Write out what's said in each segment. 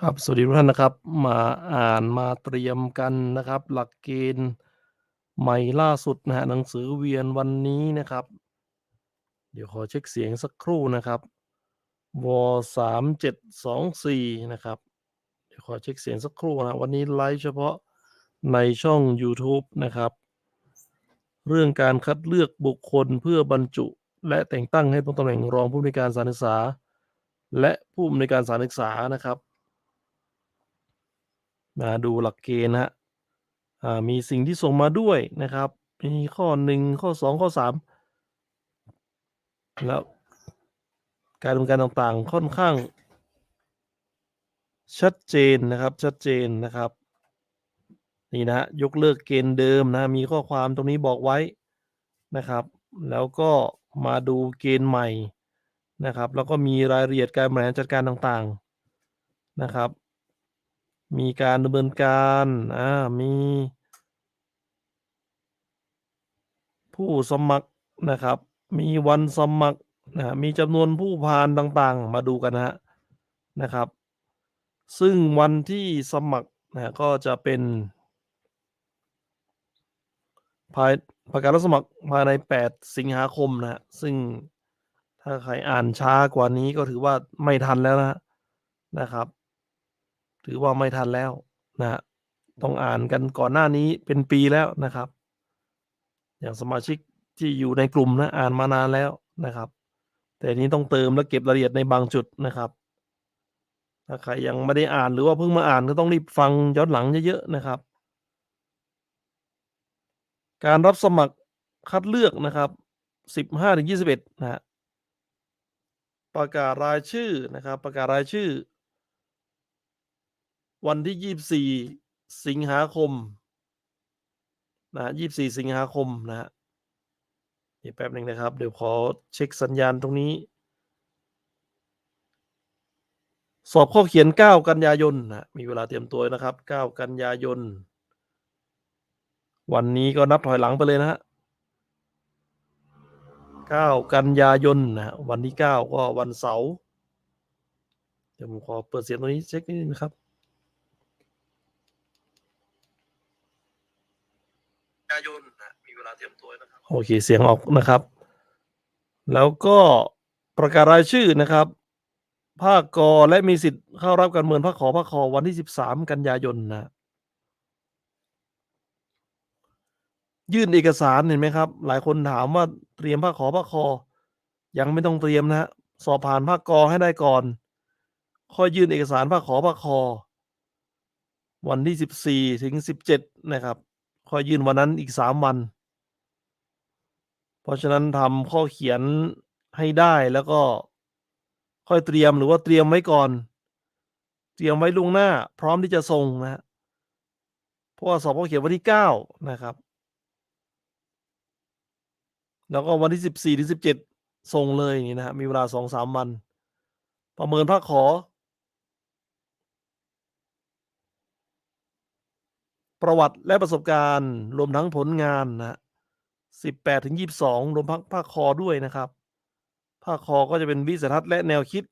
ครับสวัสดีทุกท่านนะครับ มาอ่านมาเตรียมกันนะครับ หลักเกณฑ์ใหม่ล่าสุดนะฮะหนังสือเวียนวันนี้นะครับ เดี๋ยวขอเช็คเสียงสักครู่นะครับวสามเจ็ดสองสี่นะครับ เดี๋ยวขอเช็คเสียงสักครู่นะวันนี้ไลฟ์เฉพาะในช่อง YouTube นะครับ เรื่องการคัดเลือกบุคคลเพื่อบรรจุ และแต่งตั้งให้ตำแหน่งรองผู้อำนวยการสานศึกษา และผู้อำนวยการสานศึกษานะครับ มาดูหลักเกณฑ์นะฮะอ่ามีสิ่งที่ส่งมาด้วยนะครับ มีข้อหนึ่งข้อสองข้อสามแล้วการดำเนินการต่างๆค่อนข้าง ชัดเจนนะครับ ชัดเจนนะครับ นี่นะยกเลิกเกณฑ์เดิมนะ มีข้อความตรงนี้บอกไว้นะครับ แล้วก็มาดูเกณฑ์ใหม่นะครับ แล้วก็มีรายละเอียดการบริหารจัดการต่างๆนะครับ มีการดำเนินการอ่ามี ผู้สมัครนะครับ มีวันสมัครนะมีจำนวนผู้ผ่านต่างๆ มาดูกันนะฮะนะครับ ซึ่งวันที่สมัครนะก็จะเป็นภายประกาศรับสมัครภายใน 8 สิงหาคมนะฮะซึ่งถ้าใครอ่านช้ากว่านี้ก็ถือว่าไม่ทันแล้วนะนะครับ ถือว่าไม่ทันแล้วนะฮะต้องอ่านกันก่อนหน้านี้เป็นปีแล้วนะครับ อย่างสมาชิกที่อยู่ในกลุ่มนะอ่านมานานแล้วนะครับ แต่นี้ต้องเติมและเก็บรายละเอียดในบางจุดนะครับถ้าใครยังไม่ได้อ่านหรือว่าเพิ่งมาอ่านก็ต้องรีบฟังย้อนหลังเยอะๆนะครับ การรับสมัครคัดเลือกนะครับ 15-21นะฮะประกาศรายชื่อนะครับ ประกาศรายชื่อ วันที่24สิงหาคม นะ24สิงหาคมนะฮะเดี๋ยวแป๊บหนึ่งนะครับ เดี๋ยวขอเช็คสัญญาณตรงนี้ สอบข้อเขียน 9 กันยายนนะมีเวลาเตรียมตัวนะครับ 9 กันยายน วันนี้ก็นับถอยหลังไปเลยนะฮะ9กันยายนนะฮะวันที่ 9 ก็วันเสาร์เดี๋ยวผมขอเปิดเสียงตรงนี้เช็คนิดนึงนะครับ ยายนนะมีเวลาเตรียมตัวนะครับ โอเค เสียงออกนะครับ แล้วก็ประกาศรายชื่อนะครับ ภาคกอและมีสิทธิ์เข้ารับการเมืองภาคขอภาคคอวันที่ 13 กันยายนนะ ยื่นเอกสารเห็นไหมครับ หลายคนถามว่าเตรียมภาคขอภาคคอ ยังไม่ต้องเตรียมนะฮะสอบผ่านภาคกอให้ได้ก่อน ค่อยยื่นเอกสารภาคขอภาคคอ วันที่ 14 ถึง 17 นะครับค่อยยื่นวันนั้นอีก 3 วัน เพราะฉะนั้นทำข้อเขียนให้ได้แล้วก็ค่อยเตรียมหรือว่าเตรียมไว้ก่อน เตรียมไว้ล่วงหน้า พร้อมที่จะส่งนะฮะเพราะว่าสอบข้อเขียนวันที่9นะครับ แล้วก็วันที่14ถึง17ส่งเลยนี้นะฮะมีเวลา2-3วัน ประเมินภาคขอ ประวัติและประสบการณ์รวมทั้งผลงานนะ ฮะ18ถึง22รวมทั้งภาคคอด้วยนะครับ ภาคคอก็จะเป็นวิสัยทัศน์และแนวคิด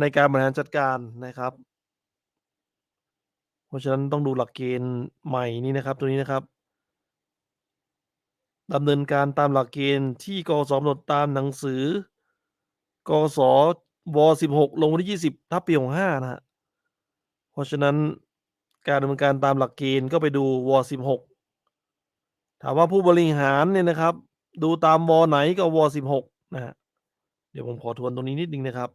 ในการบริหารจัดการนะครับ เพราะฉะนั้นต้องดูหลักเกณฑ์ใหม่นี้นะครับ ตัวนี้นะครับดำเนินการตามหลักเกณฑ์ที่กสกำหนดตามหนังสือ กสว16ลงวันที่20ทับปี65นะฮะเพราะฉะนั้นการดำเนินการตามหลักเกณฑ์ก็ไปดูว16 ถามว่าผู้บริหารเนี่ยนะครับ ดูตามวไหนก็วสิบหกนะฮะเดี๋ยวผมขอทวนตรงนี้นิดนึงนะครับ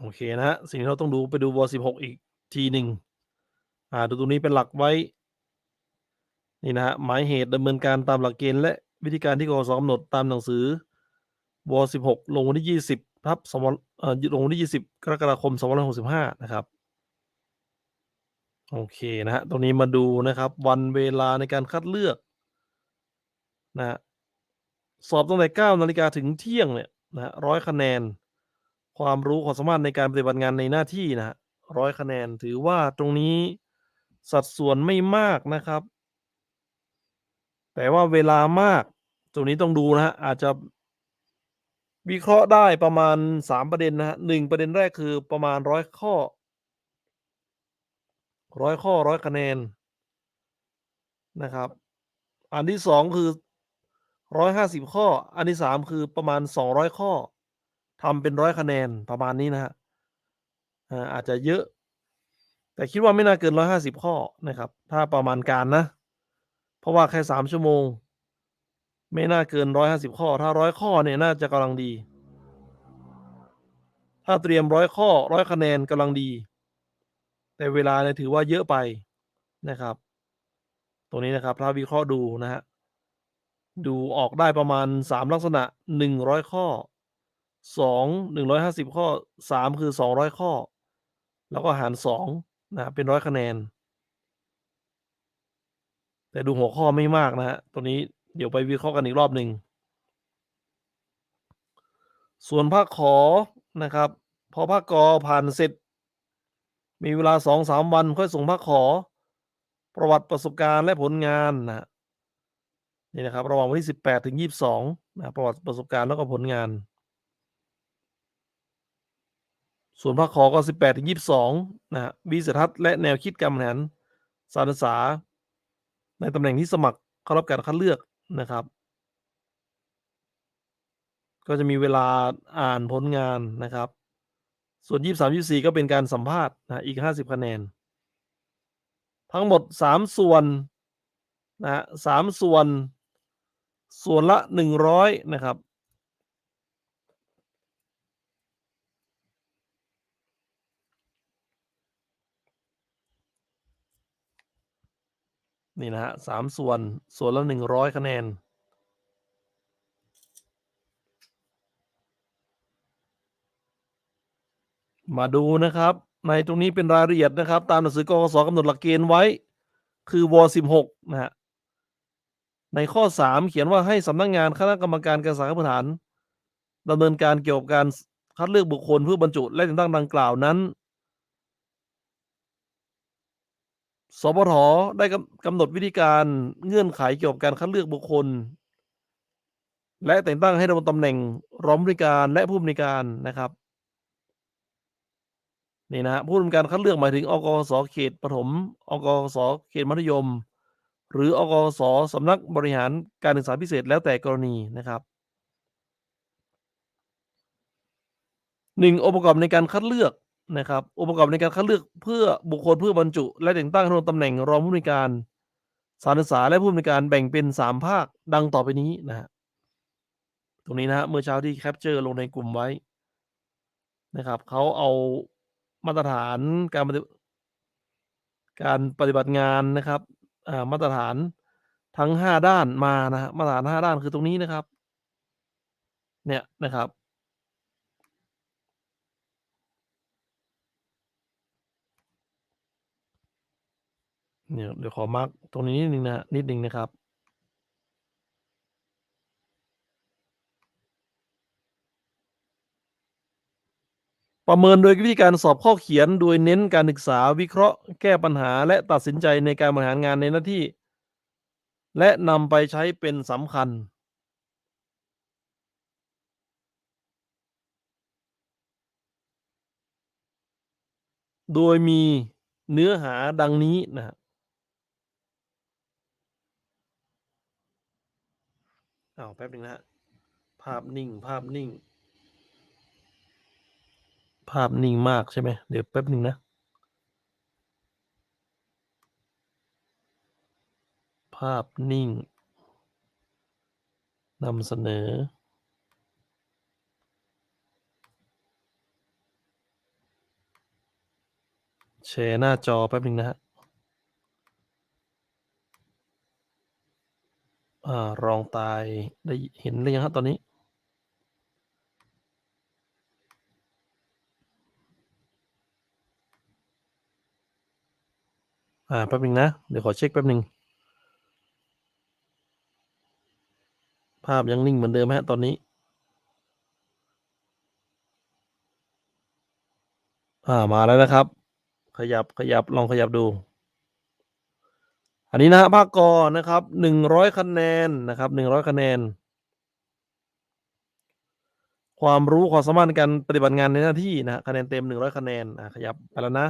โอเคนะฮะ สิ่งที่เราต้องดูไปดูว16อีกทีหนึ่งอ่าดูตรงนี้เป็นหลักไว้ นี่นะฮะหมายเหตุดำเนินการตามหลักเกณฑ์และวิธีการที่กสกำหนดตามหนังสือว16ลงวันที่20ทับ2เอ่อลงวันที่20กรกฎาคม2565นหกสิบห้านะครับ โอเคนะฮะ ตรงนี้มาดูนะครับ วันเวลาในการคัดเลือกนะสอบตั้งแต่9นาฬิกาถึงเที่ยงเนี่ยนะรับ100คะแนน ความรู้ความสามารถในการปฏิบัติงานในหน้าที่นะครับ100คะแนนถือว่าตรงนี้สัดส่วนไม่มากนะครับ แต่ว่าเวลามาก ตรงนี้ต้องดูนะครับอาจจะวิเคราะห์ได้ประมาณ 3 ประเด็นนะครับ1ประเด็นแรกคือประมาณ100ข้อ100ข้อ100คะแนนนะครับ อันที่2คือ150ข้อ อันที่3คือประมาณ200ข้อ ทำเป็น100คะแนนประมาณนี้นะครับอ่าจจะเยอะ แต่คิดว่าไม่น่าเกิน150ข้อนะครับ ถ้าประมาณการนะ เพราะว่าแค่3ชั่วโมง ไม่น่าเกิน150ข้อ ถ้า100ข้อเนี่ยน่าจะกำลังดี ถ้าเตรียม100ข้อ100คะแนนกำลังดี แต่เวลาเนี่ยถือว่าเยอะไปนะครับ ตรงนี้นะครับถ้าวิเคราะห์ดูนะครับดูออกได้ประมาณ3ลักษณะ100ข้อ 2 150ข้อ3คือ200ข้อ แล้วก็หาร2นะครับเป็น100คะแนน แต่ดูหัวข้อไม่มากนะครับตรงนี้เดี๋ยวไปวิเคราะห์กันอีกรอบหนึ่งส่วนภาคขอนะครับ พอภาคกอผ่านเสร็จ มีเวลา2-3วันค่อยส่งภาคขอ ประวัติประสบการณ์และผลงานนะนี่นะครับ ระหว่างวันที่ 18 ถึง 22นะครับประวัติประสบการณ์แล้วก็ผลงาน ส่วนภาคขอก็18ถึง22นะครับวิสัยทัศน์และแนวคิดการบริหารสานศึกษา ในตำแหน่งที่สมัครเข้ารับการคัดเลือกนะครับ ก็จะมีเวลาอ่านผลงานนะครับ ส่วน23-24ก็เป็นการสัมภาษณ์นะอีก50คะแนน ทั้งหมด3ส่วนนะครับ3ส่วน ส่วนละ100นะครับ นี่นะครับ3ส่วน ส่วนละ100คะแนน มาดูนะครับ ในตรงนี้เป็นรายละเอียดนะครับ ตามหนังสือกกส.กำหนดหลักเกณฑ์ไว้ คือว.16นะครับในข้อ 3 เขียนว่าให้สำนักงานคณะกรรมการการศึกษาพื้นฐานดำเนินการเกี่ยวกับการคัดเลือกบุคคลเพื่อบรรจุและแต่งตั้งดังกล่าวนั้น สพท.ได้กำกำหนดวิธีการเงื่อนไขเกี่ยวกับการคัดเลือกบุคคล และแต่งตั้งให้ดำรงตำแหน่งรองผู้อำนวยการและผู้อำนการนะครับนี่นะผู้ดำเนินการคัดเลือกหมายถึงอกส.เขตประถมอกส.เขตมัธยม หรืออกส.สำนักบริหารการศึกษาพิเศษแล้วแต่กรณีนะครับ1องค์ประกอบในการคัดเลือก นะครับองค์ประกอบในการคัดเลือกเพื่อบุคคลเพื่อบรรจุ และแต่งตั้งให้ดำรงตำแหน่งรองผู้อำนวยการสานศึกษาและผู้อำนวยการแบ่งเป็น 3 ภาคดังต่อไปนี้นะครับตรงนี้นะครับเมื่อเช้าที่แคปเชอร์ลงในกลุ่มไว้นะครับเขาเอามาตรฐานการปฏิการปฏิบัติงานนะครับมาตรฐานทั้ง 5 ด้านมานะครับมาตรฐาน 5 ด้านคือตรงนี้นะครับ เนี่ยนะครับ เดี๋ยวเดี๋ยวขอมาร์กตรงนี้นิดนึงนะนิดนึงนะครับ ประเมินโดยวิธีการสอบข้อเขียนโดยเน้นการศึกษาวิเคราะห์ แก้ปัญหาและตัดสินใจในการบริหารงานในหน้าที่ และนำไปใช้เป็นสำคัญโดยมีเนื้อหาดังนี้นะครับ อ้าวแป๊บหนึ่งนะภาพนิ่ง ภาพนิ่ง ภาพนิ่งมากใช่ไหม?เดี๋ยวแป๊บหนึ่งนะ ภาพนิ่งนำเสนอ แชร์หน้าจอแป๊บหนึ่งนะครั อ่า รองตายได้เห็นหรือยังครับตอนนี้?อ่า แป๊บหนึงนะ เดี๋ยวขอเช็คแป๊บหนึง ภาพยังนิ่งเหมือนเดิมฮะตอนนี้ อ่า มาแล้วนะครับ ขยับขยับลองขยับดู อันนี้นะฮะภาคกอนะครับหนึ่งร้อยคะแนนนะครับหนึ่งร้อยคะแนน ความรู้ความสามารถในการปฏิบัติงานในหน้าที่นะคะแนนเต็มหนึ่งร้อยคะแนนอ่าขยับไปแล้วนะ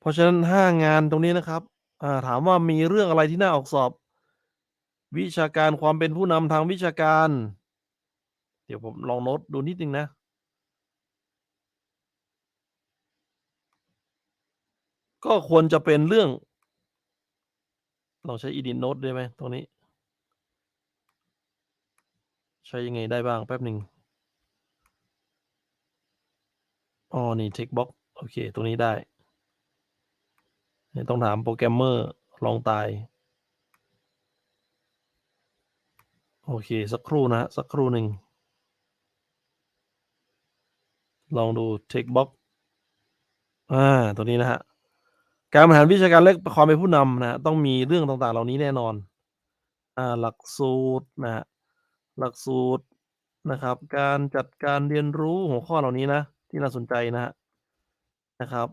เพราะฉะนั้นห้างานตรงนี้นะครับอ่าถามว่ามีเรื่องอะไรที่น่าออกสอบ วิชาการความเป็นผู้นำทางวิชาการ เดี๋ยวผมลองโน้ตดูนิดนึงนะ ก็ควรจะเป็นเรื่องลองใช้ edit note ได้ไหมตรงนี้ ใช้ยังไงได้บ้างแป๊บหนึ่งอ๋อนี่ text box โอเค ตรงนี้ได้นี่ต้องถามโปรแกรมเมอร์ลองตาย โอเค สักครู่นะฮะสักครู่หนึ่ง ลองดู text box อ่า ตัวนี้นะฮะ การบริหารวิชาการและความเป็นผู้นำนะฮะต้องมีเรื่องต่างๆ เหล่านี้แน่นอนอ่าหลักสูตรนะฮะหลักสูตรนะครับ การจัดการเรียนรู้หัวข้อเหล่านี้นะ ที่น่าสนใจนะฮะนะครับ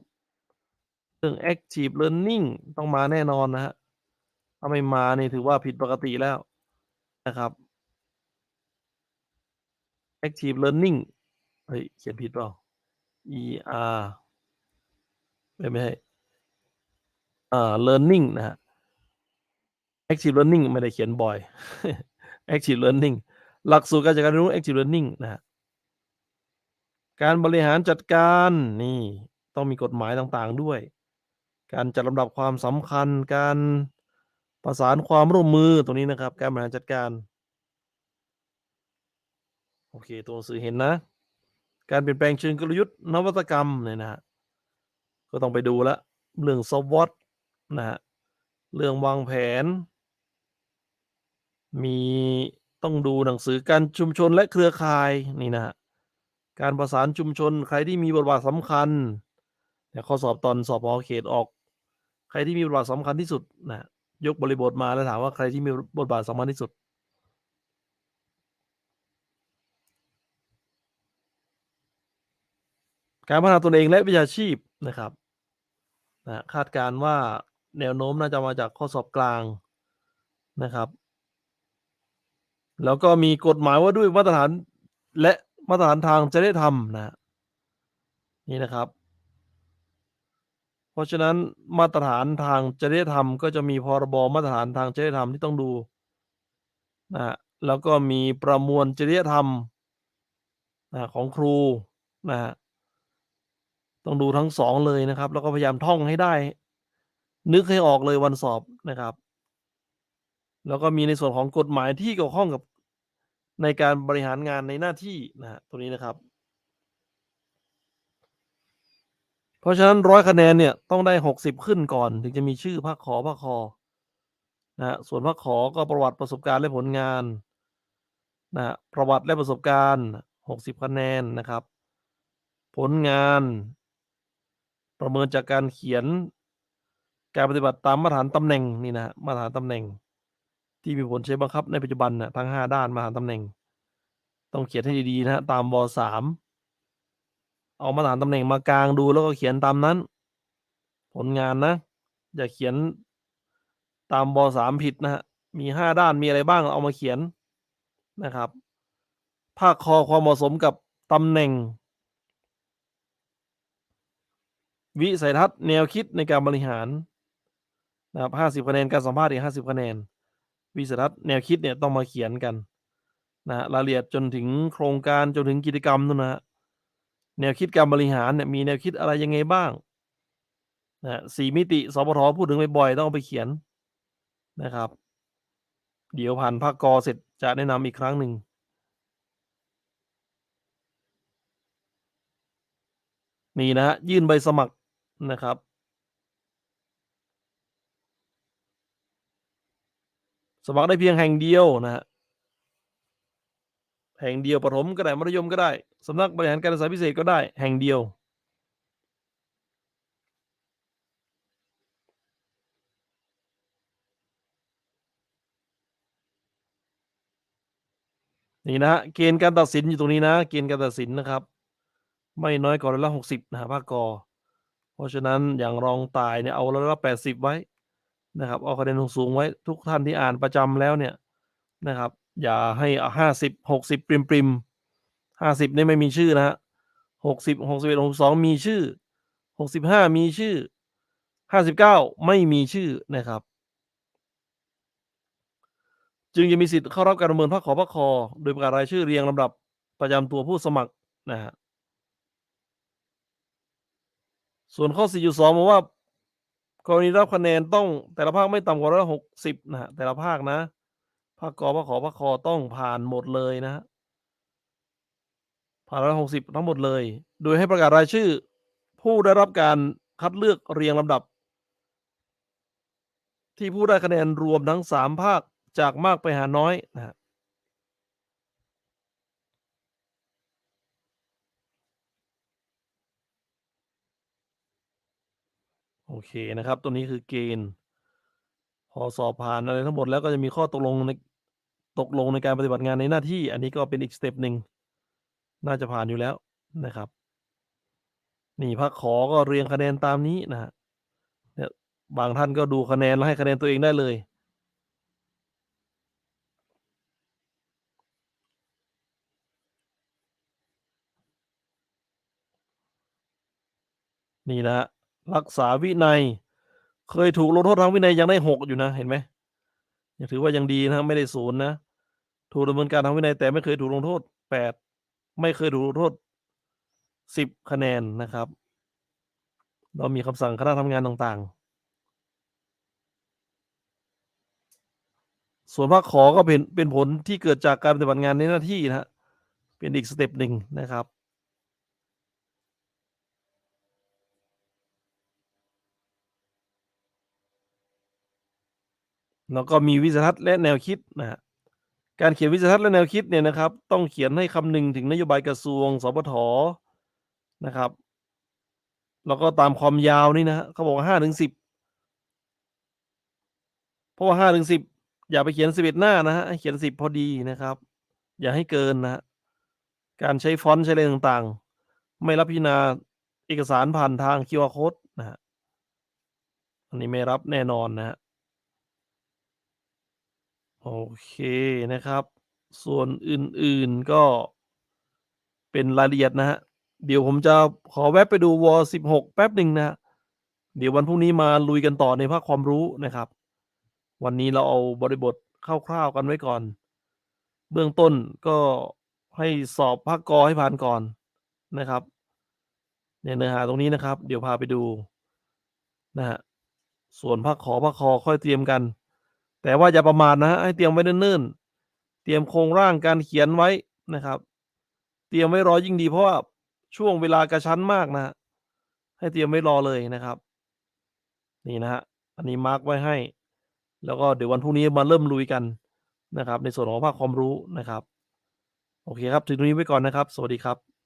เรื่อง active learning ต้องมาแน่นอนนะฮะถ้าไม่มานี่ถือว่าผิดปกติแล้วนะครับ active learning เฮ้ยเขียนผิดเปล่า er ไม่ไม่ใช่ เอ่า learning นะฮะ active learning ไม่ได้เขียนบ่อย active learning หลักสูตรการจัดการเรียนรู้ active learning นะฮะการบริหารจัดการนี่ต้องมีกฎหมายต่างๆด้วย การจัดลำดับความสำคัญ การประสานความร่วมมือตรงนี้นะครับ การบริหารจัดการ โอเค ตัวหนังสือเห็นนะ การเปลี่ยนแปลงเชิงกลยุทธ์นวัตกรรมเนี่ยนะฮะก็ต้องไปดูลวเรื่อง SWOT นะฮะเรื่องวางแผน มีต้องดูหนังสือการชุมชนและเครือข่ายนี่นะฮะการประสานชุมชนใครที่มีบทบาทสำคัญเนี่ยข้อสอบตอนสอบพอเขตออก ใครที่มีบทบาทสำคัญที่สุดนะยกบริบทมาแล้วถามว่าใครที่มีบทบาทสำคัญที่สุดการพัฒนาตนเองและวิชาชีพนะครับนะคาดการณ์ว่า แนวโน้มน่าจะมาจากข้อสอบกลางนะครับ แล้วก็มีกฎหมายว่าด้วยมาตรฐานและมาตรฐานทางจริยธรรมนะนี่นะครับ เพราะฉะนั้นมาตรฐานทางจริยธรรม ก็จะมีพรบมาตรฐานทางจริยธรรมที่ต้องดูนะแล้วก็มีประมวลจริยธรรมนะของครูนะฮะต้องดูทั้งสองเลยนะครับ แล้วก็พยายามท่องให้ได้ นึกให้ออกเลยวันสอบนะครับ แล้วก็มีในส่วนของกฎหมายที่เกี่ยวข้องกับในการบริหารงานในหน้าที่นะฮะตัวนี้นะครับ เพราะฉะนั้นร้อยคะแนนเนี่ยต้องได้หกสิบขึ้นก่อน ถึงจะมีชื่อภาคขอภาคคอนะฮะส่วนภาคขอก็ประวัติประสบการณ์และผลงานนะฮะประวัติและประสบการณ์หกสิบคะแนนนะครับ ผลงาน ประเมินจากการเขียน การปฏิบัติตามมาตรฐานตำแหน่งนี่นะฮะมาตรฐานตำแหน่ง ที่มีผลใช้บังคับในปัจจุบันนะทั้งห้าด้านมาตรฐานตำแหน่ง ต้องเขียนให้ดีๆนะฮะตามวสามเอามาตรฐานตำแหน่งมากลางดูแล้วก็เขียนตามนั้น ผลงานนะ อย่าเขียนตามบสามผิดนะฮะมีห้าด้านมีอะไรบ้างเอามาเขียนนะครับภาคคอความเหมาะสมกับตำแหน่ง วิสัยทัศน์แนวคิดในการบริหาร นะครับห้าสิบคะแนนการสัมภาษณ์อีกห้าสิบคะแนน วิสัยทัศน์แนวคิดเนี่ยต้องมาเขียนกันนะรายละเอียดจนถึงโครงการจนถึงกิจกรรมนู่นนะฮะแนวคิดการบริหารเนี่ยมีแนวคิดอะไรยังไงบ้างนะฮะสี่มิติสปทพูดถึงบ่อยๆต้องเอาไปเขียนนะครับ เดี๋ยวผ่านภาคกอเสร็จจะแนะนำอีกครั้งหนึ่งนี่นะฮะยื่นใบสมัครนะครับ สมัครได้เพียงแห่งเดียวนะฮะแห่งเดียวประถมก็ได้มัธยมก็ได้สำนักบริหารการศึกษาพิเศษก็ได้ แห่งเดียว นี่นะเกณฑ์การตัดสินอยู่ตรงนี้นะ เกณฑ์การตัดสินนะครับ ไม่น้อยกว่าร้อยละหกสิบนะภาคกอเพราะฉะนั้นอย่างรองตายเนี่ยเอาร้อยละแปดสิบไว้ นะครับเอาคะแนนสูงๆไว้ทุกท่านที่อ่านประจำแล้วเนี่ยนะครับ อย่าให้ห้าสิบหกสิบปริมปริมห้าสิบนี่ไม่มีชื่อนะฮะหกสิบหกสิบเอ็ดหกสองมีชื่อหกสิบห้ามีชื่อห้าสิบเก้าไม่มีชื่อนะครับ จึงจะมีสิทธิ์เข้ารับการประเมินภาคขอภาคคอ โดยประกาศรายชื่อเรียงลำดับประจำตัวผู้สมัครนะฮะส่วนข้อ 4.2บอกว่า กรณีรับคะแนนต้องแต่ละภาคไม่ต่ำกว่าร้อยหกสิบนะฮะแต่ละภาคนะ ภาคกอภาคขอภาคคอต้องผ่านหมดเลยนะฮะผ่านร้อยหกสิบทั้งหมดเลย โดยให้ประกาศรายชื่อ ผู้ได้รับการคัดเลือกเรียงลำดับ ที่ผู้ได้คะแนนรวมทั้งสามภาคจากมากไปหาน้อยนะฮะ โอเคนะครับ ตัวนี้คือเกณฑ์พอสอบผ่านอะไรทั้งหมดแล้วก็จะมีข้อตกลงในตกลงในการปฏิบัติงานในหน้าที่ อันนี้ก็เป็นอีกสเต็ปหนึ่งน่าจะผ่านอยู่แล้วนะครับ นี่ภาคขอก็เรียงคะแนนตามนี้นะฮะเนี่ยบางท่านก็ดูคะแนนแล้วให้คะแนนตัวเองได้เลยนี่นะฮะ รักษาวินัย เคยถูกลงโทษทางวินัยยังได้หกอยู่นะ เห็นไหมยังถือว่ายังดีนะไม่ได้ศูนย์นะถูกดำเนินการทางวินัย แต่ไม่เคยถูกลงโทษแปดไม่เคยถูกลงโทษสิบคะแนนนะครับ เรามีคำสั่งคณะทำงานต่างๆ ส่วนภาคขอก็เป็นเป็นผลที่เกิดจากการปฏิบัติงานในหน้าที่นะฮะเป็นอีกสเต็ปหนึ่งนะครับ แล้วก็มีวิสัยทัศน์และแนวคิดนะฮะการเขียนวิสัยทัศน์และแนวคิดเนี่ยนะครับ ต้องเขียนให้คำนึงถึงนโยบายกระทรวงสปทนะครับ แล้วก็ตามความยาวนี่นะฮะเขาบอกห้าถึงสิบเพราะว่าห้าถึงสิบอย่าไปเขียนสิบเอ็ดหน้านะฮะเขียนสิบพอดีนะครับ อย่าให้เกินนะฮะการใช้ฟอนต์ใช้อะไรต่างๆ ไม่รับพิจารณาเอกสารผ่านทาง QR code นะฮะอันนี้ไม่รับแน่นอนนะฮะ โอเคนะครับ ส่วนอื่นๆก็เป็นรายละเอียดนะฮะ เดี๋ยวผมจะขอแวะไปดูวอ16 แป๊บหนึ่งนะ เดี๋ยววันพรุ่งนี้มาลุยกันต่อในภาคความรู้นะครับ วันนี้เราเอาบริบทคร่าวๆกันไว้ก่อน เบื้องต้นก็ให้สอบภาคกอให้ผ่านก่อนนะครับเนี่ยเนื้อหาตรงนี้นะครับ เดี๋ยวพาไปดูนะฮะส่วนภาคขอภาคคอค่อยเตรียมกัน แต่ว่าอย่าประมาทนะฮะให้เตรียมไว้เนิ่นๆเตรียมโครงร่างการเขียนไว้นะครับ เตรียมไว้รอยิ่งดีเพราะว่าช่วงเวลากระชั้นมากนะฮะให้เตรียมไว้รอเลยนะครับ นี่นะฮะอันนี้มาร์กไว้ให้ แล้วก็เดี๋ยววันพรุ่งนี้มาเริ่มลุยกันนะครับ ในส่วนของภาคความรู้นะครับ โอเคครับถึงตรงนี้ไว้ก่อนนะครับ สวัสดีครับ